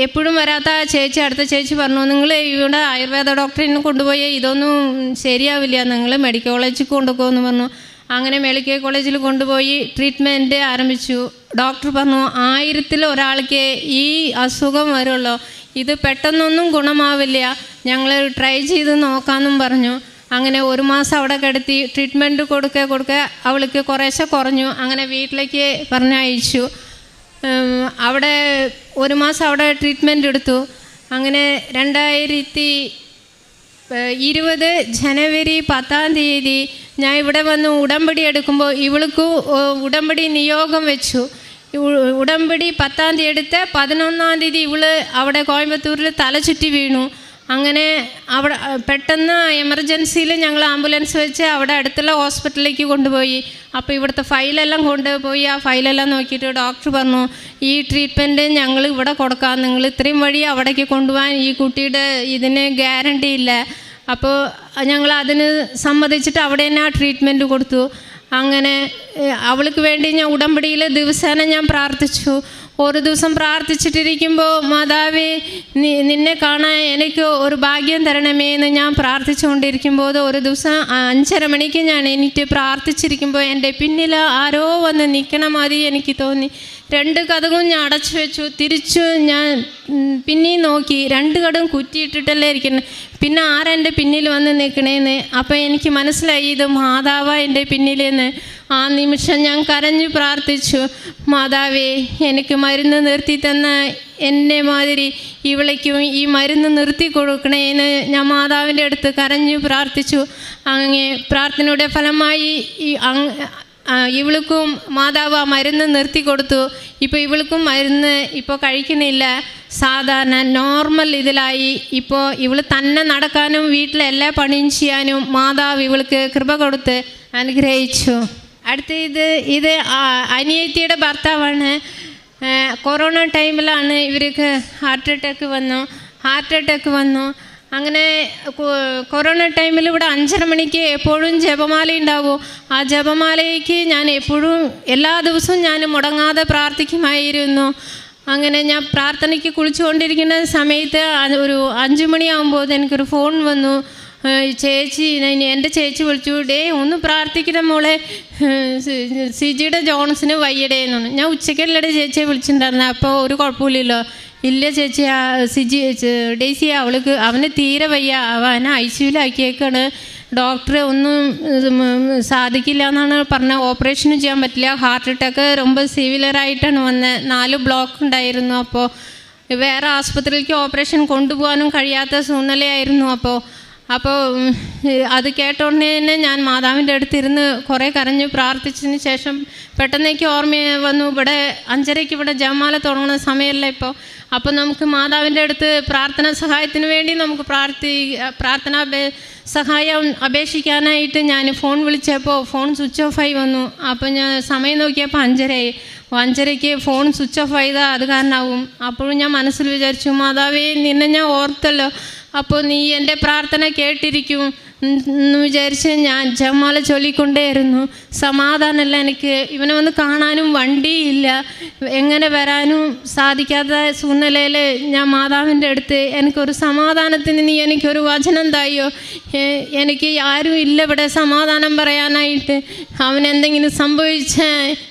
എപ്പോഴും വരാത്ത ചേച്ചി അടുത്ത ചേച്ചി പറഞ്ഞു നിങ്ങൾ ഇവിടെ ആയുർവേദ ഡോക്ടറിനെ കൊണ്ടുപോയി ഇതൊന്നും ശരിയാവില്ല. നിങ്ങൾ മെഡിക്കൽ കോളേജിൽ കൊണ്ടുപോകുമെന്ന് പറഞ്ഞു. അങ്ങനെ മെഡിക്കൽ കോളേജിൽ കൊണ്ടുപോയി ട്രീറ്റ്മെന്റ് ആരംഭിച്ചു. ഡോക്ടർ പറഞ്ഞു ആയിരത്തിൽ ഒരാൾക്ക് ഈ അസുഖം വരുള്ളൂ. ഇത് പെട്ടെന്നൊന്നും ഗുണമാവില്ല. ഞങ്ങൾ ട്രൈ ചെയ്ത് നോക്കാമെന്നും പറഞ്ഞു. അങ്ങനെ ഒരു മാസം അവിടെ കിടത്തി ട്രീറ്റ്മെന്റ് കൊടുക്കുക കൊടുക്കുക അവൾക്ക് കുറേശ്ശെ കുറഞ്ഞു. അങ്ങനെ വീട്ടിലേക്ക് പറഞ്ഞയച്ചു. അവിടെ ഒരു മാസം അവിടെ ട്രീറ്റ്മെന്റ് എടുത്തു. അങ്ങനെ രണ്ടായിരത്തി ഇരുപത് ജനുവരി പത്താം തീയതി ഞാൻ ഇവിടെ വന്ന് ഉടമ്പടി എടുക്കുമ്പോൾ ഇവൾക്ക് ഉടമ്പടി നിയോഗം വെച്ചു. ഉടമ്പടി പത്താം തീയതി എടുത്ത് പതിനൊന്നാം തീയതി ഇവൾ അവിടെ കോയമ്പത്തൂരിൽ തലചുറ്റി വീണു. അങ്ങനെ അവിടെ പെട്ടെന്ന് എമർജൻസിയിൽ ഞങ്ങൾ ആംബുലൻസ് വെച്ച് അവിടെ അടുത്തുള്ള ഹോസ്പിറ്റലിലേക്ക് കൊണ്ടുപോയി. അപ്പോൾ ഇവിടുത്തെ ഫയലെല്ലാം കൊണ്ടുപോയി. ആ ഫയലെല്ലാം നോക്കിയിട്ട് ഡോക്ടർ പറഞ്ഞു ഈ ട്രീറ്റ്മെന്റ് ഞങ്ങൾ ഇവിടെ കൊടുക്കാം. നിങ്ങൾ ഇത്രയും വഴി അവിടേക്ക് കൊണ്ടുപോകാൻ ഈ കുട്ടിയുടെ ഇതിന് ഗ്യാരണ്ടി ഇല്ല. അപ്പോൾ ഞങ്ങൾ അതിന് സമ്മതിച്ചിട്ട് അവിടെ തന്നെ ആ ട്രീറ്റ്മെന്റ് കൊടുത്തു. അങ്ങനെ അവൾക്ക് വേണ്ടി ഞാൻ ഉടമ്പടിയിൽ ദിവസേന ഞാൻ പ്രാർത്ഥിച്ചു. ഒരു ദിവസം പ്രാർത്ഥിച്ചിട്ടിരിക്കുമ്പോൾ മാതാവേ നിന്നെ കാണാൻ എനിക്ക് ഒരു ഭാഗ്യം തരണമേ എന്ന് ഞാൻ പ്രാർത്ഥിച്ചുകൊണ്ടിരിക്കുമ്പോൾ ഒരു ദിവസം അഞ്ചര മണിക്ക് ഞാൻ എനിക്ക് പ്രാർത്ഥിച്ചിരിക്കുമ്പോൾ എന്റെ പിന്നിൽ ആരോ വന്ന് നിൽക്കണ മാതിരി എനിക്ക് തോന്നി. രണ്ട് കഥകളും ഞാൻ അടച്ചു വെച്ചു. തിരിച്ചു ഞാൻ പിന്നെയും നോക്കി. രണ്ട് കടവും കുറ്റിയിട്ടിട്ടല്ലേ ഇരിക്കുന്നത് പിന്നെ ആരാ എന്റെ പിന്നിൽ വന്ന് നിൽക്കണേന്ന്? അപ്പം എനിക്ക് മനസ്സിലായി ഇത് മാതാവ എന്റെ പിന്നിലെന്ന്. ആ നിമിഷം ഞാൻ കരഞ്ഞു പ്രാർത്ഥിച്ചു മാതാവേ എനിക്ക് മരുന്ന് നിർത്തി തന്ന എന്നെ മാതിരി ഇവളേക്കും ഈ മരുന്ന് നിർത്തി കൊടുക്കണേ എന്ന് ഞാൻ മാതാവിന്റെ അടുത്ത് കരഞ്ഞു പ്രാർത്ഥിച്ചു. അങ്ങനെ പ്രാർത്ഥനയുടെ ഫലമായി ഈ ഇവൾക്കും മാതാവ് ആ മരുന്ന് നിർത്തി കൊടുത്തു. ഇപ്പോൾ ഇവൾക്കും മരുന്ന് ഇപ്പോൾ കഴിക്കുന്നില്ല. സാധാരണ നോർമൽ ഇതിലായി ഇപ്പോൾ ഇവൾ തന്നെ നടക്കാനും വീട്ടിലെ എല്ലാ പണിയും ചെയ്യാനും മാതാവ് ഇവൾക്ക് കൃപ കൊടുത്ത് അനുഗ്രഹിച്ചു. അടുത്ത ഇത് ഇത് അനിയത്തിയുടെ ഭർത്താവാണ്. കൊറോണ ടൈമിലാണ് ഇവർക്ക് ഹാർട്ട് അറ്റാക്ക് വന്നു ഹാർട്ട് അറ്റാക്ക് വന്നു. അങ്ങനെ കൊറോണ ടൈമിൽ ഇവിടെ അഞ്ചര മണിക്ക് എപ്പോഴും ജപമാല ഉണ്ടാവും. ആ ജപമാലയ്ക്ക് ഞാൻ എപ്പോഴും എല്ലാ ദിവസവും ഞാൻ മുടങ്ങാതെ പ്രാർത്ഥിക്കുമായിരുന്നു. അങ്ങനെ ഞാൻ പ്രാർത്ഥനയ്ക്ക് കുളിച്ചുകൊണ്ടിരിക്കുന്ന സമയത്ത് ഒരു അഞ്ചു മണിയാകുമ്പോൾ എനിക്കൊരു ഫോൺ വന്നു. ചേച്ചി ഇനി എൻ്റെ ചേച്ചി വിളിച്ചു ഡേ ഒന്ന് പ്രാർത്ഥിക്കണം മോളെ ഏ, സി- സിജിയുടെ ജോൺസിന് വയ്യടേ എന്ന് പറഞ്ഞു ഞാൻ ഉച്ചക്കല്ലേ ചേച്ചിയെ വിളിച്ചിട്ടുണ്ടായിരുന്നു അപ്പോൾ ഒരു കുഴപ്പമില്ലല്ലോ ഇല്ല ചേച്ചി ആ സിജി ചെ- ഡേസി അവൾക്ക് അവന് തീരെ വയ്യ അവനെ ഐ സിയുലാക്കിയേക്കാണ് ഡോക്ടർ ഒന്നും ഉം, ഉം, സാധിക്കില്ല എന്നാണ് പറഞ്ഞത് ഓപ്പറേഷനും ചെയ്യാൻ പറ്റില്ല ഹാർട്ട് അറ്റാക്ക് ரொம்ப സിവിലറായിട്ടാണ് വന്നത് നാല് ബ്ലോക്ക് ഉണ്ടായിരുന്നു അപ്പോൾ വേറെ ആസ്പത്രിയിലേക്ക് ഓപ്പറേഷൻ കൊണ്ടുപോകാനും കഴിയാത്ത സൂന്നലയായിരുന്നു അപ്പോൾ അപ്പോൾ അത് കേട്ടോണ്ടേ തന്നെ ഞാൻ മാതാവിന്റെ അടുത്തിരുന്ന് കുറേ കരഞ്ഞു പ്രാർത്ഥിച്ചതിന് ശേഷം പെട്ടെന്നേക്ക് ഓർമ്മ വന്നു ഇവിടെ അഞ്ചരയ്ക്ക് ഇവിടെ ജമാല തുടങ്ങുന്ന സമയമല്ല ഇപ്പോൾ അപ്പോൾ നമുക്ക് മാതാവിന്റെ അടുത്ത് പ്രാർത്ഥന സഹായത്തിന് വേണ്ടി നമുക്ക് പ്രാർത്ഥി പ്രാർത്ഥന സഹായം അപേക്ഷിക്കാനായിട്ട് ഞാൻ ഫോൺ വിളിച്ചപ്പോൾ ഫോൺ സ്വിച്ച് ഓഫായി വന്നു. അപ്പോൾ ഞാൻ സമയം നോക്കിയപ്പോൾ അഞ്ചരയായി. അഞ്ചരയ്ക്ക് ഫോൺ സ്വിച്ച് ഓഫ് ചെയ്താൽ അത് കാരണമാവും അപ്പോഴും ഞാൻ മനസ്സിൽ വിചാരിച്ചു മാതാവേ നിന്നെ ഞാൻ ഓർത്തല്ലോ. അപ്പോൾ നീ എന്റെ പ്രാർത്ഥന കേട്ടിരിക്കും. എന്ന് വിചാരിച്ച് ഞാൻ ജമാല ചൊല്ലിക്കൊണ്ടേയിരുന്നു. സമാധാനമല്ല എനിക്ക്. ഇവനെ വന്ന് കാണാനും വണ്ടിയില്ല. എങ്ങനെ വരാനും സാധിക്കാത്ത സൂന്നലയിൽ ഞാൻ മാതാവിന്റെ അടുത്ത് എനിക്കൊരു സമാധാനത്തിന് നീ എനിക്കൊരു വചനം തായോ എനിക്ക് ആരും ഇല്ല ഇവിടെ സമാധാനം പറയാനായിട്ട്. അവൻ എന്തെങ്കിലും സംഭവിച്ച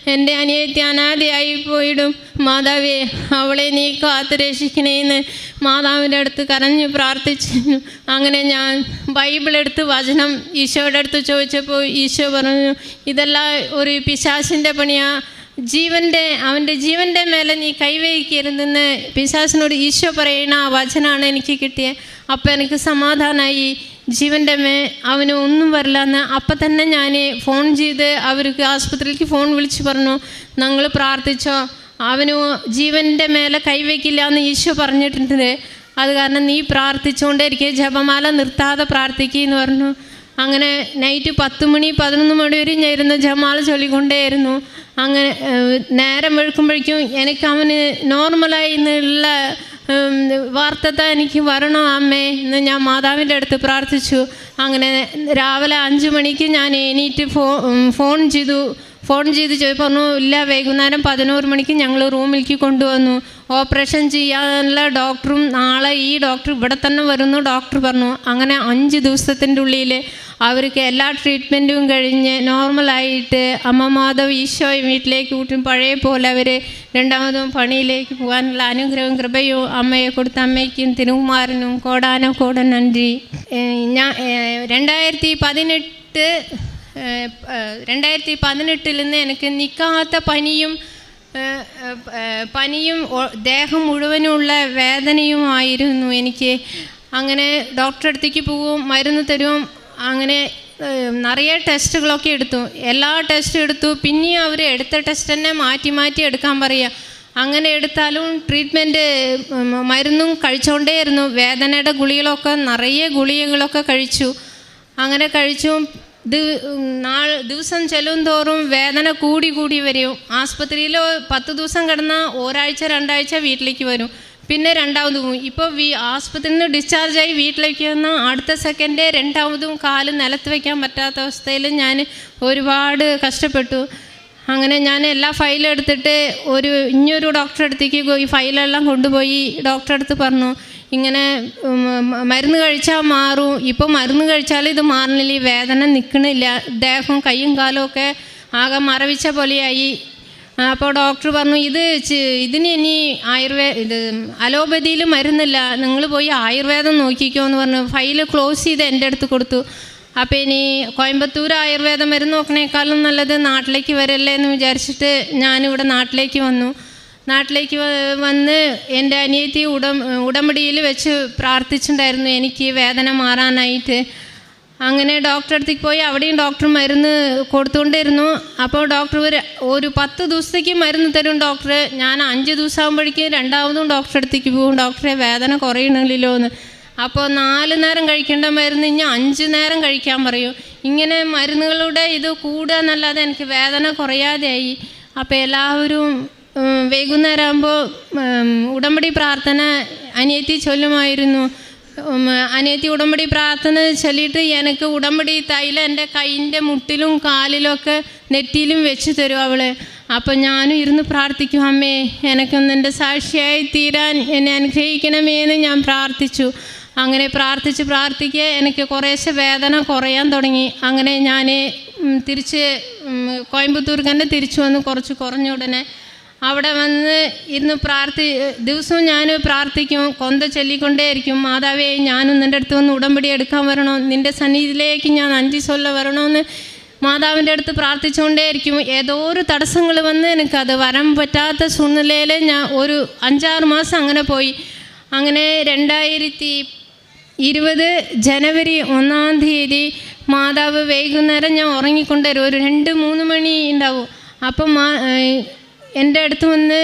എന്റെ അനിയത്തി അനാഥയായി പോയിടും. മാതാവേ അവളെ നീ കാത്തു രക്ഷിക്കണേന്ന് മാതാവിന്റെ അടുത്ത് കരഞ്ഞ് പ്രാർത്ഥിച്ചു. അങ്ങനെ ഞാൻ ബൈബിൾ എടുത്ത് വചനം ഈശോയുടെ അടുത്ത് ചോദിച്ചപ്പോൾ ഈശോ പറഞ്ഞു ഇതെല്ലാം ഒരു പിശാസിന്റെ പണിയാ. ജീവന്റെ അവന്റെ ജീവന്റെ മേലെ നീ കൈവയ്ക്കരുതെന്ന് പിശാസിനോട് ഈശോ പറയുന്ന ആ വചനമാണ് എനിക്ക് കിട്ടിയത് അപ്പം എനിക്ക് സമാധാനമായി ജീവന്റെ മേ അവന് ഒന്നും വരില്ല എന്ന് അപ്പം തന്നെ ഞാൻ ഫോൺ ചെയ്ത് അവർക്ക് ആസ്പത്രിയിലേക്ക് ഫോൺ വിളിച്ച് പറഞ്ഞു ഞങ്ങൾ പ്രാർത്ഥിച്ചോ. അവന് ജീവന്റെ മേലെ കൈവയ്ക്കില്ല എന്ന് ഈശോ പറഞ്ഞിട്ടുണ്ട്. അത് കാരണം നീ പ്രാർത്ഥിച്ചുകൊണ്ടേയിരിക്കുക ജപമാല നിർത്താതെ പ്രാർത്ഥിക്കുക എന്ന് പറഞ്ഞു. അങ്ങനെ നൈറ്റ് പത്ത് മണി പതിനൊന്ന് മണി വരെ ഞാൻ ഇരുന്ന് ജപമാല ചൊല്ലിക്കൊണ്ടേയിരുന്നു. അങ്ങനെ നേരം വെളുക്കുമ്പോഴേക്കും എനിക്ക് അവന് നോർമലായി എന്നുള്ള വാർത്തത എനിക്ക് വരണം അമ്മേ എന്ന് ഞാൻ മാതാവിന്റെ അടുത്ത് പ്രാർത്ഥിച്ചു. അങ്ങനെ രാവിലെ അഞ്ച് മണിക്ക് ഞാൻ എണീറ്റ് ഫോ ഫോൺ ചെയ്തു. ഫോൺ ചെയ്ത് ചോദിപ്പോൾ പറഞ്ഞു ഇല്ല വൈകുന്നേരം പതിനോറ് മണിക്ക് ഞങ്ങൾ റൂമിലേക്ക് കൊണ്ടുവന്നു. ഓപ്പറേഷൻ ചെയ്യാനുള്ള ഡോക്ടറും നാളെ ഈ ഡോക്ടർ ഇവിടെ തന്നെ വരുന്നു ഡോക്ടർ പറഞ്ഞു. അങ്ങനെ അഞ്ച് ദിവസത്തിന്റെ ഉള്ളിൽ അവർക്ക് എല്ലാ ട്രീറ്റ്മെന്റും കഴിഞ്ഞ് നോർമലായിട്ട് അമ്മ മാധവ് ഈശോയും വീട്ടിലേക്ക് കൂട്ടും. പഴയ പോലെ അവർ രണ്ടാമതും പണിയിലേക്ക് പോകാനുള്ള അനുഗ്രഹവും കൃപയും അമ്മയെ കൊടുത്ത അമ്മയ്ക്കും തിരുകുമാരനും കോടാനോ കോടൻ നന്ദി ഞാൻ രണ്ടായിരത്തി പതിനെട്ട് രണ്ടായിരത്തി പതിനെട്ടിൽ നിന്ന് എനിക്ക് നിൽക്കാത്ത പനിയും പനിയും ദേഹം മുഴുവനുമുള്ള വേദനയുമായിരുന്നു എനിക്ക്. അങ്ങനെ ഡോക്ടറെ അടുത്തേക്ക് പോവും മരുന്ന് തരും അങ്ങനെ നിറയെ ടെസ്റ്റുകളൊക്കെ എടുത്തു. എല്ലാ ടെസ്റ്റും എടുത്തു. പിന്നെയും അവർ എടുത്ത ടെസ്റ്റ് തന്നെ മാറ്റി മാറ്റി എടുക്കാൻ പറയുക അങ്ങനെ എടുത്താലും ട്രീറ്റ്മെന്റ് മരുന്നും കഴിച്ചുകൊണ്ടേയിരുന്നു വേദനയുടെ ഗുളികളൊക്കെ നിറയെ ഗുളികകളൊക്കെ കഴിച്ചു. അങ്ങനെ കഴിച്ചു നാൾ ദിവസം ചെല്ലും തോറും വേദന കൂടി കൂടി വരും. ആസ്പത്രിയിൽ പത്ത് ദിവസം കിടന്ന ഒരാഴ്ച രണ്ടാഴ്ച വീട്ടിലേക്ക് വരും. പിന്നെ രണ്ടാമത് പോകും ഇപ്പോൾ വീ ആസ്പത്രിയിൽ നിന്ന് ഡിസ്ചാർജായി വീട്ടിലേക്ക് വന്ന അടുത്ത സെക്കൻഡ് രണ്ടാമതും കാൽ നിലത്ത് വയ്ക്കാൻ പറ്റാത്ത അവസ്ഥയിൽ ഞാൻ ഒരുപാട് കഷ്ടപ്പെട്ടു. അങ്ങനെ ഞാൻ എല്ലാ ഫയലും എടുത്തിട്ട് ഒരു ഇനിയൊരു ഡോക്ടറെ അടുത്തേക്ക് പോയി ഫയലെല്ലാം കൊണ്ടുപോയി ഡോക്ടറെ അടുത്ത് പറഞ്ഞു. ഇങ്ങനെ മരുന്ന് കഴിച്ചാൽ മാറും. ഇപ്പോൾ മരുന്ന് കഴിച്ചാൽ ഇത് മാറുന്നില്ല. ഈ വേദന നിൽക്കണില്ല ദേഹം കൈയും കാലും ഒക്കെ ആകെ മറവിച്ച പോലെയായി. അപ്പോൾ ഡോക്ടർ പറഞ്ഞു ഇത് ഇതിന് ഇനി ആയുർവേ ഇത് അലോപതിയിൽ മരുന്നില്ല. നിങ്ങൾ പോയി ആയുർവേദം നോക്കിക്കോ എന്ന് പറഞ്ഞു. ഫയൽ ക്ലോസ് ചെയ്ത് എന്റെ അടുത്ത് കൊടുത്തു. അപ്പോൾ ഇനി കോയമ്പത്തൂർ ആയുർവേദം മരുന്ന് നോക്കണേക്കാളും നല്ലത് നാട്ടിലേക്ക് വരല്ലേ എന്ന് വിചാരിച്ചിട്ട് ഞാനിവിടെ നാട്ടിലേക്ക് വന്നു. നാട്ടിലേക്ക് വന്ന് എന്റെ അനിയത്തി ഉടം ഉടമ്പടിയിൽ വെച്ച് പ്രാർത്ഥിച്ചിട്ടുണ്ടായിരുന്നു എനിക്ക് വേദന മാറാനായിട്ട്. അങ്ങനെ ഡോക്ടറെ അടുത്തേക്ക് പോയി അവിടെയും ഡോക്ടർ മരുന്ന് കൊടുത്തുകൊണ്ടിരുന്നു. അപ്പോൾ ഡോക്ടർ ഒരു ഒരു പത്ത് ദിവസത്തേക്ക് മരുന്ന് തരും ഡോക്ടർ ഞാൻ അഞ്ച് ദിവസം ആകുമ്പോഴേക്കും രണ്ടാമതും ഡോക്ടറെ അടുത്തേക്ക് പോകും. ഡോക്ടറെ വേദന കുറയണില്ലല്ലോ എന്ന്. അപ്പോൾ നാല് നേരം കഴിക്കേണ്ട മരുന്ന് ഇനി അഞ്ച് നേരം കഴിക്കാൻ പറയും. ഇങ്ങനെ മരുന്നുകളുടെ ഇത് കൂടുക എന്നല്ലാതെ എനിക്ക് വേദന കുറയാതെയായി. അപ്പോൾ എല്ലാവരും വൈകുന്നേരം ആകുമ്പോൾ ഉടമ്പടി പ്രാർത്ഥന അനിയത്തി ചൊല്ലുമായിരുന്നു. അനിയത്തി ഉടമ്പടി പ്രാർത്ഥന ചൊല്ലിയിട്ട് എനിക്ക് ഉടമ്പടി തൈലം എന്റെ കൈയിന്റെ മുട്ടിലും കാലിലൊക്കെ നെറ്റിയിലും വെച്ച് തരും അവൾ. അപ്പം ഞാനും ഇരുന്ന് പ്രാർത്ഥിക്കും അമ്മേ എനിക്കൊന്ന് എന്റെ സാക്ഷിയായി തീരാൻ എന്നെ അനുഗ്രഹിക്കണമേ എന്ന് ഞാൻ പ്രാർത്ഥിച്ചു. അങ്ങനെ പ്രാർത്ഥിച്ച് പ്രാർത്ഥിക്കുക എനിക്ക് കുറേശ്ശെ വേദന കുറയാൻ തുടങ്ങി. അങ്ങനെ ഞാൻ തിരിച്ച് കോയമ്പത്തൂർ കോയമ്പത്തൂർക്ക് തന്നെ തിരിച്ചു വന്ന് കുറച്ച് കുറഞ്ഞ ഉടനെ അവിടെ വന്ന് ഇന്ന് പ്രാർത്ഥി ദിവസവും ഞാൻ പ്രാർത്ഥിക്കും കൊന്ത ചൊല്ലിക്കൊണ്ടേയിരിക്കും. മാതാവേ ഞാനും നിന്റെ അടുത്ത് വന്ന് ഉടമ്പടി എടുക്കാൻ വരണോ. നിന്റെ സന്നിധിയിലേക്ക് ഞാൻ അഞ്ചു ചൊല്ല വരണമെന്ന് മാതാവിന്റെ അടുത്ത് പ്രാർത്ഥിച്ചുകൊണ്ടേയിരിക്കും. ഏതോ ഒരു തടസ്സങ്ങൾ വന്ന് എനിക്കത് വരാൻ പറ്റാത്ത സുനിലയിൽ ഞാൻ ഒരു അഞ്ചാറ് മാസം അങ്ങനെ പോയി. അങ്ങനെ രണ്ടായിരത്തി ഇരുപത് ജനുവരി ഒന്നാം തീയതി മാതാവ് വൈകുന്നേരം ഞാൻ ഉറങ്ങിക്കൊണ്ടുവരും. ഒരു രണ്ട് മൂന്ന് മണി ഉണ്ടാവും. അപ്പം മാ എന്റെ അടുത്ത് വന്ന്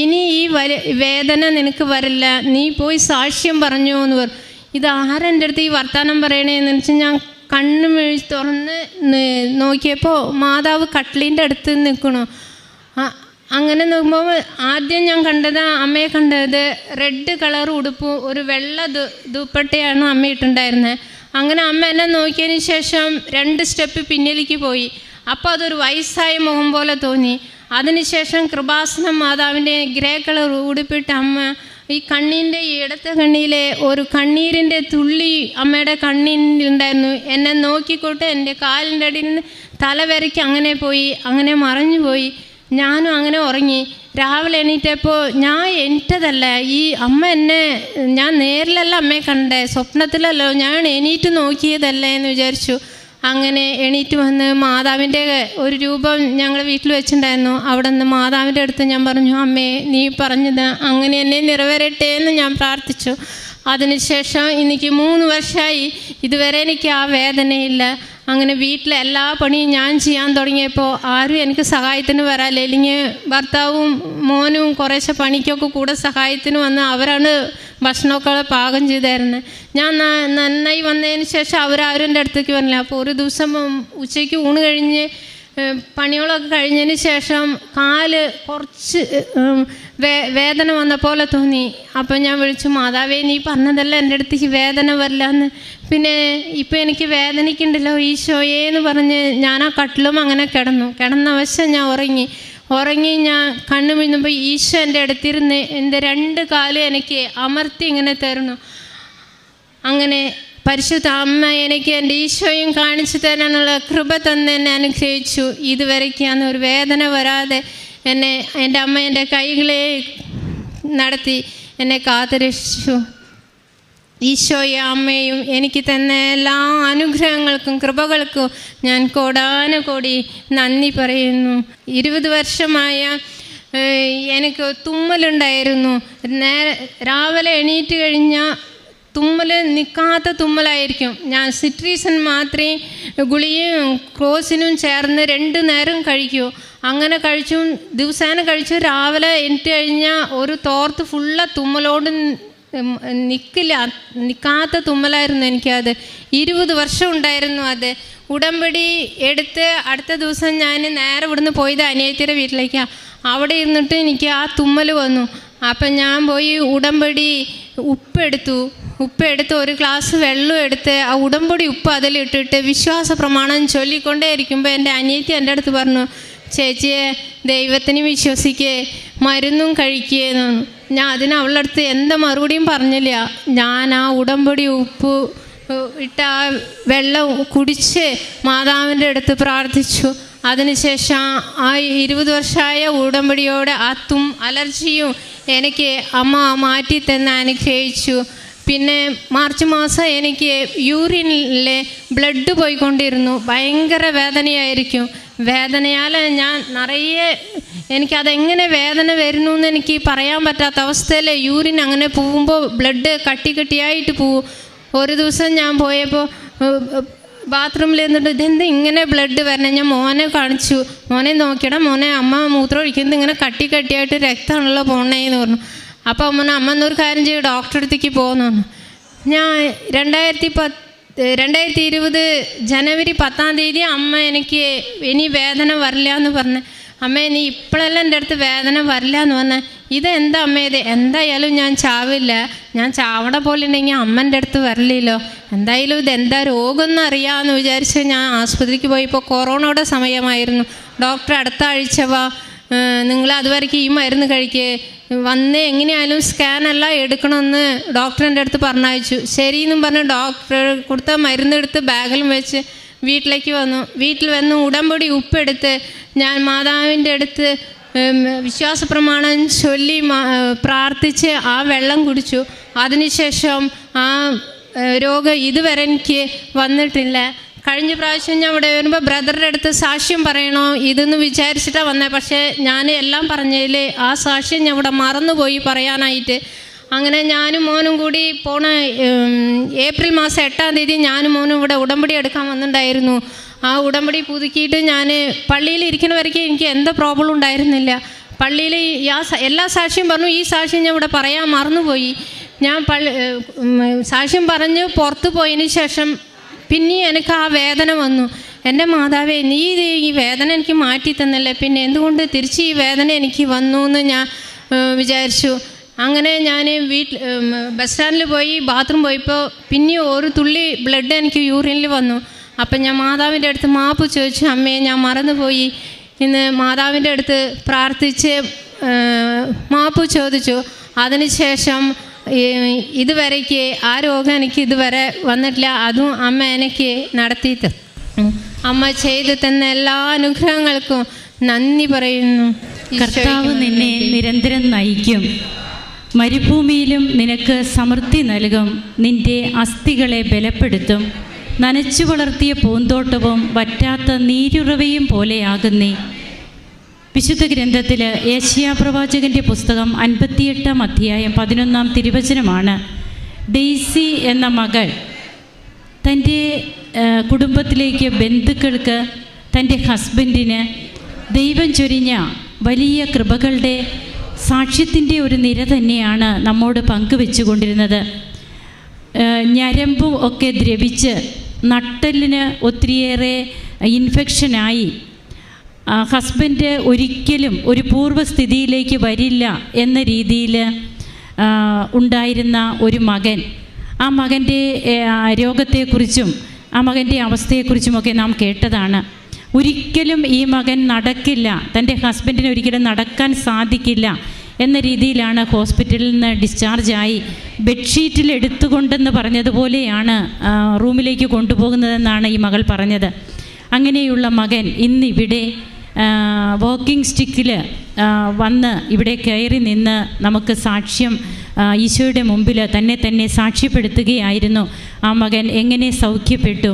ഇനി ഈ വര വേദന നിനക്ക് വരില്ല. നീ പോയി സാക്ഷ്യം പറഞ്ഞു എന്ന് പറഞ്ഞു ഇത് ആരെന്റെ അടുത്ത് ഈ വർത്തമാനം പറയണേന്ന് വെച്ചാൽ ഞാൻ കണ്ണ് മെഴി തുറന്ന് നോക്കിയപ്പോൾ മാതാവ് കട്ട്ലീന്റെ അടുത്ത് നിൽക്കണു. അങ്ങനെ നോക്കുമ്പോൾ ആദ്യം ഞാൻ കണ്ടത് അമ്മയെ കണ്ടത് റെഡ് കളർ ഉടുപ്പ് ഒരു വെള്ള ദു ദുപ്പട്ടയാണ് അമ്മ ഇട്ടുണ്ടായിരുന്നത് അങ്ങനെ അമ്മ എന്നെ നോക്കിയതിന് ശേഷം രണ്ട് സ്റ്റെപ്പ് പിന്നിലേക്ക് പോയി. അപ്പോൾ അതൊരു വയസ്സായ മുഖം പോലെ തോന്നി. അതിനുശേഷം കൃപാസനം മാതാവിന്റെ ഗ്രേ കളർ ഉടുപ്പിട്ട് അമ്മ ഈ കണ്ണിന്റെ ഈ ഇടത്തെ കണ്ണിയിലെ ഒരു കണ്ണീരിന്റെ തുള്ളി അമ്മയുടെ കണ്ണിലുണ്ടായിരുന്നു എന്നെ നോക്കിക്കൊട്ട് എന്റെ കാലിന്റെ അടിയിൽ നിന്ന് തലവരയ്ക്ക് അങ്ങനെ പോയി അങ്ങനെ മറഞ്ഞു പോയി. ഞാനും അങ്ങനെ ഉറങ്ങി. രാവിലെ എണീറ്റപ്പോൾ ഞാൻ എണീറ്റതല്ല. ഈ അമ്മ എന്നെ ഞാൻ നേരിലല്ല അമ്മയെ കണ്ടേ സ്വപ്നത്തിലല്ലോ ഞാൻ എണീറ്റ് നോക്കിയതല്ലേ എന്ന് വിചാരിച്ചു. അങ്ങനെ എണീറ്റ് വന്ന് മാതാവിന്റെ ഒരു രൂപം ഞങ്ങൾ വീട്ടിൽ വെച്ചിട്ടുണ്ടായിരുന്നു. അവിടെ നിന്ന് മാതാവിന്റെ അടുത്ത് ഞാൻ പറഞ്ഞു അമ്മേ നീ പറഞ്ഞത് അങ്ങനെ എന്നെ നിറവേറട്ടെ എന്ന് ഞാൻ പ്രാർത്ഥിച്ചു. അതിനുശേഷം എനിക്ക് മൂന്ന് വർഷമായി ഇതുവരെ എനിക്ക് ആ വേദനയില്ല. അങ്ങനെ വീട്ടിലെ എല്ലാ പണിയും ഞാൻ ചെയ്യാൻ തുടങ്ങിയപ്പോൾ ആരും എനിക്ക് സഹായത്തിന് വരാല്ല അല്ലെങ്കിൽ ഭർത്താവും മോനും കുറേശ്ശെ പണിക്കൊക്കെ കൂടെ സഹായത്തിന് വന്ന് അവരാണ് ഭക്ഷണമൊക്കെ പാകം ചെയ്ത് തരുന്നത് ഞാൻ നന്നായി വന്നതിന് ശേഷം അവരാരും എന്റെ അടുത്തേക്ക് വരില്ല അപ്പോൾ ഒരു ദിവസം ഉച്ചയ്ക്ക് ഊണ് കഴിഞ്ഞ് പണികളൊക്കെ കഴിഞ്ഞതിന് ശേഷം കാൽ കുറച്ച് വേ വേദന വന്ന പോലെ തോന്നി. അപ്പം ഞാൻ വിളിച്ചു മാതാവേ നീ പറഞ്ഞതല്ല എന്റെ അടുത്തേക്ക് വേദന വരില്ല എന്ന് പിന്നെ ഇപ്പം എനിക്ക് വേദനിക്കുണ്ടല്ലോ ഈശോയേ എന്ന് പറഞ്ഞ് ഞാൻ ആ കട്ടിലും അങ്ങനെ കിടന്നു. കിടന്ന വശം ഞാൻ ഉറങ്ങി. ഉറങ്ങി ഞാൻ കണ്ണു മിന്നുമ്പോൾ ഈശോ എന്റെ അടുത്തിരുന്ന് എന്റെ രണ്ട് കാലും എനിക്ക് അമർത്തി ഇങ്ങനെ തരുന്നു. അങ്ങനെ പരിശുദ്ധ അമ്മ എനിക്ക് എന്റെ ഈശോയും കാണിച്ചു തരാനുള്ള കൃപ തന്നെ എന്നെ അനുഗ്രഹിച്ചു. ഇതുവരയ്ക്കാന്ന് ഒരു വേദന വരാതെ എന്നെ എന്റെ അമ്മ എന്റെ കൈകളെ നടത്തി എന്നെ കാത്തുരക്ഷിച്ചു. ഈശോയും അമ്മയും എനിക്ക് തന്ന എല്ലാ അനുഗ്രഹങ്ങൾക്കും കൃപകൾക്കും ഞാൻ കോടാനുകോടി നന്ദി പറയുന്നു. ഇരുപത് വർഷമായ എനിക്ക് തുമ്മലുണ്ടായിരുന്നു. നേരെ രാവിലെ എണീറ്റ് കഴിഞ്ഞാൽ തുമ്മൽ നിൽക്കാത്ത തുമ്മലായിരിക്കും. ഞാൻ സിട്രീസൺ മാത്രമേ ഗുളിയും ക്രോസിനും ചേർന്ന് രണ്ട് നേരം കഴിക്കൂ. അങ്ങനെ കഴിച്ചും ദിവസേന കഴിച്ചു രാവിലെ എണീറ്റ് കഴിഞ്ഞാൽ ഒരു തോർത്ത് ഫുള്ള തുമ്മലോട് നിൽക്കില്ല നിൽക്കാത്ത തുമ്മലായിരുന്നു എനിക്കത്. ഇരുപത് വർഷം ഉണ്ടായിരുന്നു അത്. ഉടമ്പടി എടുത്ത് അടുത്ത ദിവസം ഞാൻ നേരെ ഇവിടുന്ന് പോയത് അനിയത്തിയുടെ വീട്ടിലേക്കാണ് അവിടെ ഇരുന്നിട്ട് എനിക്ക് ആ തുമ്മൽ വന്നു. അപ്പം ഞാൻ പോയി ഉടമ്പടി ഉപ്പെടുത്തു. ഉപ്പെടുത്ത് ഒരു ഗ്ലാസ് വെള്ളം എടുത്ത് ആ ഉടമ്പടി ഉപ്പ് അതിലിട്ടിട്ട് വിശ്വാസ പ്രമാണം ചൊല്ലിക്കൊണ്ടേ ഇരിക്കുമ്പോൾ എന്റെ അനിയത്തി എന്റെ അടുത്ത് പറഞ്ഞു ചേച്ചിയെ ദൈവത്തിന് വിശ്വസിക്കേ മരുന്നും കഴിക്കുകയെന്നു ഞാൻ അതിന് അവളുടെ അടുത്ത് എന്താ മറുപടിയും പറഞ്ഞില്ല. ഞാൻ ആ ഉടമ്പടി ഉപ്പ് ഇട്ട് ആ വെള്ളം കുടിച്ച് മാതാവിന്റെ അടുത്ത് പ്രാർത്ഥിച്ചു. അതിനുശേഷം ആ ഇരുപത് വർഷമായ ഉടമ്പടിയോടെ ആ തും അലർജിയും എനിക്ക് അമ്മ മാറ്റി തന്ന് അനുഗ്രഹിച്ചു. പിന്നെ മാർച്ച് മാസം എനിക്ക് യൂറിനിലെ ബ്ലഡ് പോയിക്കൊണ്ടിരുന്നു. ഭയങ്കര വേദനയായിരിക്കും. വേദനയാൽ ഞാൻ നിറയെ എനിക്കതെങ്ങനെ വേദന വരുന്നു എന്ന് എനിക്ക് പറയാൻ പറ്റാത്ത അവസ്ഥയിൽ യൂറിൻ അങ്ങനെ പോകുമ്പോൾ ബ്ലഡ് കട്ടി കട്ടിയായിട്ട് പോവും. ഒരു ദിവസം ഞാൻ പോയപ്പോൾ ബാത്റൂമിൽ നിന്നിട്ട് ഇതെന്ത് ഇങ്ങനെ ബ്ലഡ് വരണം? ഞാൻ മോനെ കാണിച്ചു. മോനെ നോക്കിയടാ മോനെ അമ്മ മൂത്രം ഒഴിക്കുന്നത് ഇങ്ങനെ കട്ടി കട്ടിയായിട്ട് രക്തമാണല്ലോ പോണേന്ന് പറഞ്ഞു. അപ്പോൾ അമ്മ അമ്മ എന്നൊരു കാര്യം ചെയ്യും ഡോക്ടറെ അടുത്തേക്ക് പോകുന്നു ഞാൻ രണ്ടായിരത്തി പത്ത് രണ്ടായിരത്തി ഇരുപത് ജനുവരി പത്താം തീയതി അമ്മ എനിക്ക് ഇനി വേദന വരില്ല എന്ന് പറഞ്ഞു അമ്മ നീ ഇപ്പോഴെല്ലാം എന്റെ അടുത്ത് വേദന വരില്ല എന്ന് പറഞ്ഞ ഇതെന്താ അമ്മ ഇത്? എന്തായാലും ഞാൻ ചാവില്ല. ഞാൻ ചാവണ പോലെ ഉണ്ടെങ്കിൽ അമ്മന്റെ അടുത്ത് വരില്ലല്ലോ. എന്തായാലും ഇതെന്താ രോഗം എന്ന് അറിയാമെന്ന് വിചാരിച്ച് ഞാൻ ആസ്പത്രിക്ക് പോയപ്പോൾ കൊറോണയുടെ സമയമായിരുന്നു. ഡോക്ടർ അടുത്ത ആഴ്ച വാ. നിങ്ങൾ അതുവരയ്ക്ക് ഈ മരുന്ന് കഴിക്ക്. വന്ന് എങ്ങനെയായാലും അല്ല എടുക്കണമെന്ന് ഡോക്ടറിന്റെ അടുത്ത് പറഞ്ഞയച്ചു. ശരിയെന്നും പറഞ്ഞ് ഡോക്ടർ കൊടുത്ത മരുന്നെടുത്ത് ബാഗിലും വെച്ച് വീട്ടിലേക്ക് വന്നു. വീട്ടിൽ വന്ന് ഉടമ്പടി ഉപ്പെടുത്ത് ഞാൻ മാതാവിന്റെ അടുത്ത് വിശ്വാസ പ്രമാണം ചൊല്ലി പ്രാർത്ഥിച്ച് ആ വെള്ളം കുടിച്ചു. അതിനുശേഷം ആ രോഗം ഇതുവരെ എനിക്ക് വന്നിട്ടില്ല. കഴിഞ്ഞ പ്രാവശ്യം ഞാൻ ഇവിടെ വരുമ്പോൾ ബ്രദറുടെ അടുത്ത് സാക്ഷ്യം പറയണോ ഇതെന്ന് വിചാരിച്ചിട്ടാണ് വന്നത് പക്ഷേ ഞാൻ എല്ലാം പറഞ്ഞതിൽ ആ സാക്ഷ്യം ഞാൻ ഇവിടെ മറന്നുപോയി പറയാനായിട്ട്. അങ്ങനെ ഞാനും മോനും കൂടി പോണ ഏപ്രിൽ മാസം എട്ടാം തീയതി ഞാനും മോനും ഇവിടെ ഉടമ്പടി എടുക്കാൻ വന്നിട്ടുണ്ടായിരുന്നു. ആ ഉടമ്പടി പുതുക്കിയിട്ട് ഞാൻ പള്ളിയിൽ ഇരിക്കുന്ന വരയ്ക്ക് എനിക്ക് എന്താ പ്രോബ്ലം ഉണ്ടായിരുന്നില്ല. പള്ളിയിൽ എല്ലാ സാക്ഷ്യം പറഞ്ഞു ഈ സാക്ഷ്യം ഞാൻ ഇവിടെ പറയാൻ മറന്നുപോയി. ഞാൻ പള്ളി സാക്ഷ്യം പറഞ്ഞ് പുറത്ത് പോയതിന് ശേഷം പിന്നെയും എനിക്ക് ആ വേദന വന്നു. എന്റെ മാതാവേ നീ ഈ വേദന എനിക്ക് മാറ്റി തന്നല്ലേ? പിന്നെ എന്തുകൊണ്ട് തിരിച്ച് ഈ വേദന എനിക്ക് വന്നു എന്ന് ഞാൻ വിചാരിച്ചു. അങ്ങനെ ഞാൻ വീട്ടിൽ ബസ് സ്റ്റാൻഡിൽ പോയി ബാത്റൂം പോയപ്പോൾ പിന്നെയും ഒരു തുള്ളി ബ്ലഡ് എനിക്ക് യൂറിനിൽ വന്നു. അപ്പം ഞാൻ മാതാവിന്റെ അടുത്ത് മാപ്പ് ചോദിച്ചു അമ്മയെ ഞാൻ മറന്നുപോയി. ഇന്ന് മാതാവിന്റെ അടുത്ത് പ്രാർത്ഥിച്ച് മാപ്പ് ചോദിച്ചു. അതിനുശേഷം ഇതുവരയ്ക്ക് ആ രോഗം എനിക്ക് ഇതുവരെ വന്നിട്ടില്ല. അതും അമ്മ എനിക്ക് നടത്തിയിട്ട് അമ്മ ചെയ്തു തന്ന എല്ലാ അനുഗ്രഹങ്ങൾക്കും നന്ദി പറയുന്നു.
കർത്താവ് നിന്നെ നിരന്തരം നയിക്കും. മരുഭൂമിയിലും നിനക്ക് സമൃദ്ധി നൽകും. നിന്റെ അസ്ഥികളെ ബലപ്പെടുത്തും. നനച്ചു വളർത്തിയ പൂന്തോട്ടവും വറ്റാത്ത നീരുറവയും പോലെയാകുന്നേ. വിശുദ്ധ ഗ്രന്ഥത്തിൽ ഏഷ്യാ പ്രവാചകന്റെ പുസ്തകം അൻപത്തിയെട്ടാം അധ്യായം പതിനൊന്നാം തിരുവചനമാണ്. ഡെയ്സി എന്ന മകൾ തന്റെ കുടുംബത്തിലേക്ക് ബന്ധുക്കൾക്ക് തന്റെ ഹസ്ബൻഡിന് ദൈവം ചൊരിഞ്ഞ വലിയ കൃപകളുടെ സാക്ഷ്യത്തിന്റെ ഒരു നിര തന്നെയാണ് നമ്മോട് പങ്കുവെച്ചുകൊണ്ടിരുന്നത്. ഞരമ്പും ഒക്കെ ദ്രവിച്ച് നട്ടലിന് ഒത്തിരിയേറെ ഇൻഫെക്ഷനായി ഹസ്ബൻഡ് ഒരിക്കലും ഒരു പൂർവസ്ഥിതിയിലേക്ക് വരില്ല എന്ന രീതിയിൽ ഉണ്ടായിരുന്ന ഒരു മകൻ. ആ മകന്റെ രോഗത്തെക്കുറിച്ചും ആ മകന്റെ അവസ്ഥയെക്കുറിച്ചുമൊക്കെ നാം കേട്ടതാണ്. ഒരിക്കലും ഈ മകൻ നടക്കില്ല തന്റെ ഹസ്ബൻഡിന് ഒരിക്കലും നടക്കാൻ സാധിക്കില്ല എന്ന രീതിയിലാണ് ഹോസ്പിറ്റലിൽ നിന്ന് ഡിസ്ചാർജായി ബെഡ്ഷീറ്റിൽ എടുത്തുകൊണ്ടെന്ന് പറഞ്ഞതുപോലെയാണ് റൂമിലേക്ക് കൊണ്ടുപോകുന്നതെന്നാണ് ഈ മകൾ പറഞ്ഞത്. അങ്ങനെയുള്ള മകൻ ഇന്നിവിടെ വോക്കിംഗ് സ്റ്റിക്കിൽ വന്ന് ഇവിടെ കയറി നിന്ന് നമുക്ക് സാക്ഷ്യം ഈശോയുടെ മുമ്പിൽ തന്നെ തന്നെ സാക്ഷ്യപ്പെടുത്തുകയായിരുന്നു. ആ മകൻ എങ്ങനെ സൗഖ്യപ്പെട്ടു?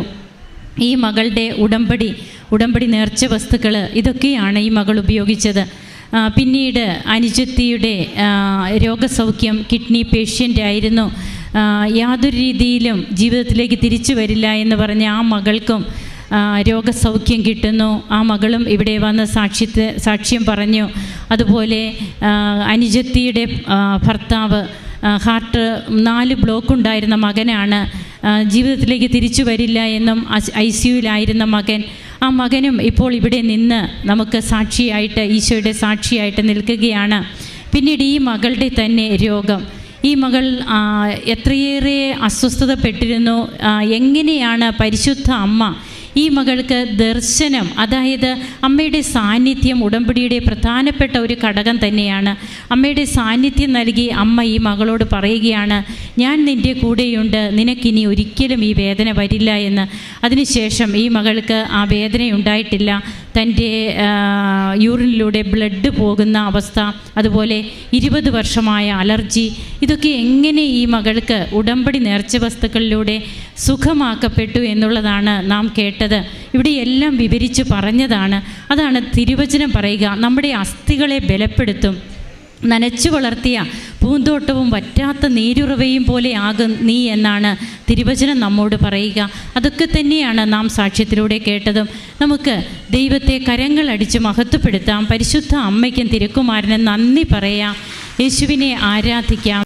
ഈ മകളുടെ ഉടമ്പടി ഉടമ്പടി നേർച്ച വസ്തുക്കൾ ഇതൊക്കെയാണ് ഈ മകൾ ഉപയോഗിച്ചത്. പിന്നീട് അനുജത്തിയുടെ രോഗസൗഖ്യം കിഡ്നി പേഷ്യന്റ് ആയിരുന്നു. യാതൊരു രീതിയിലും ജീവിതത്തിലേക്ക് തിരിച്ചു വരില്ല എന്ന് പറഞ്ഞ ആ മകൾക്കും രോഗസൗഖ്യം കിട്ടുന്നു. ആ മകളും ഇവിടെ വന്ന് സാക്ഷ്യത്തെ സാക്ഷ്യം പറഞ്ഞു. അതുപോലെ അനുജത്തിയുടെ ഭർത്താവ് ഹാർട്ട് നാല് ബ്ലോക്ക് ഉണ്ടായിരുന്ന മകനാണ് ജീവിതത്തിലേക്ക് തിരിച്ചു വരില്ല എന്നും ഐ സിയുലായിരുന്ന മകൻ. ആ മകനും ഇപ്പോൾ ഇവിടെ നിന്ന് നമുക്ക് സാക്ഷിയായിട്ട് ഈശോയുടെ സാക്ഷിയായിട്ട് നിൽക്കുകയാണ്. പിന്നീട് ഈ മകളുടെ തന്നെ രോഗം. ഈ മകൾ എത്രയേറെ അസ്വസ്ഥതപ്പെട്ടിരുന്നു. എങ്ങനെയാണ് പരിശുദ്ധ അമ്മ ഈ മകൾക്ക് ദർശനം അതായത് അമ്മയുടെ സാന്നിധ്യം ഉടമ്പടിയുടെ പ്രധാനപ്പെട്ട ഒരു ഘടകം തന്നെയാണ്. അമ്മയുടെ സാന്നിധ്യം നൽകി അമ്മ ഈ മകളോട് പറയുകയാണ് ഞാൻ നിന്റെ കൂടെയുണ്ട്. നിനക്കിനി ഒരിക്കലും ഈ വേദന വരില്ല എന്ന്. അതിനുശേഷം ഈ മകൾക്ക് ആ വേദന ഉണ്ടായിട്ടില്ല. തന്റെ യൂറിനിലൂടെ ബ്ലഡ് പോകുന്ന അവസ്ഥ അതുപോലെ ഇരുപത് വർഷമായ അലർജി. ഇതൊക്കെ എങ്ങനെ ഈ മകൾക്ക് ഉടമ്പടി നേർച്ച വസ്തുക്കളിലൂടെ സുഖമാക്കപ്പെട്ടു എന്നുള്ളതാണ് നാം കേട്ടത്. ഇവിടെ എല്ലാം വിവരിച്ച് പറഞ്ഞതാണ്. അതാണ് തിരുവചനം പറയുക. നമ്മുടെ അസ്ഥികളെ ബലപ്പെടുത്തും. നനച്ചു വളർത്തിയ പൂന്തോട്ടവും വറ്റാത്ത നീരുറവയും പോലെ ആകും നീ എന്നാണ് തിരുവചനം നമ്മോട് പറയുക. അതൊക്കെ തന്നെയാണ് നാം സാക്ഷ്യത്തിലൂടെ കേട്ടതും. നമുക്ക് ദൈവത്തെ കരങ്ങൾ കരങ്ങളടിച്ച് മഹത്വപ്പെടുത്താം. പരിശുദ്ധ അമ്മയ്ക്കും തിരുക്കുമാരനും നന്ദി പറയാം. യേശുവിനെ ആരാധിക്കാം.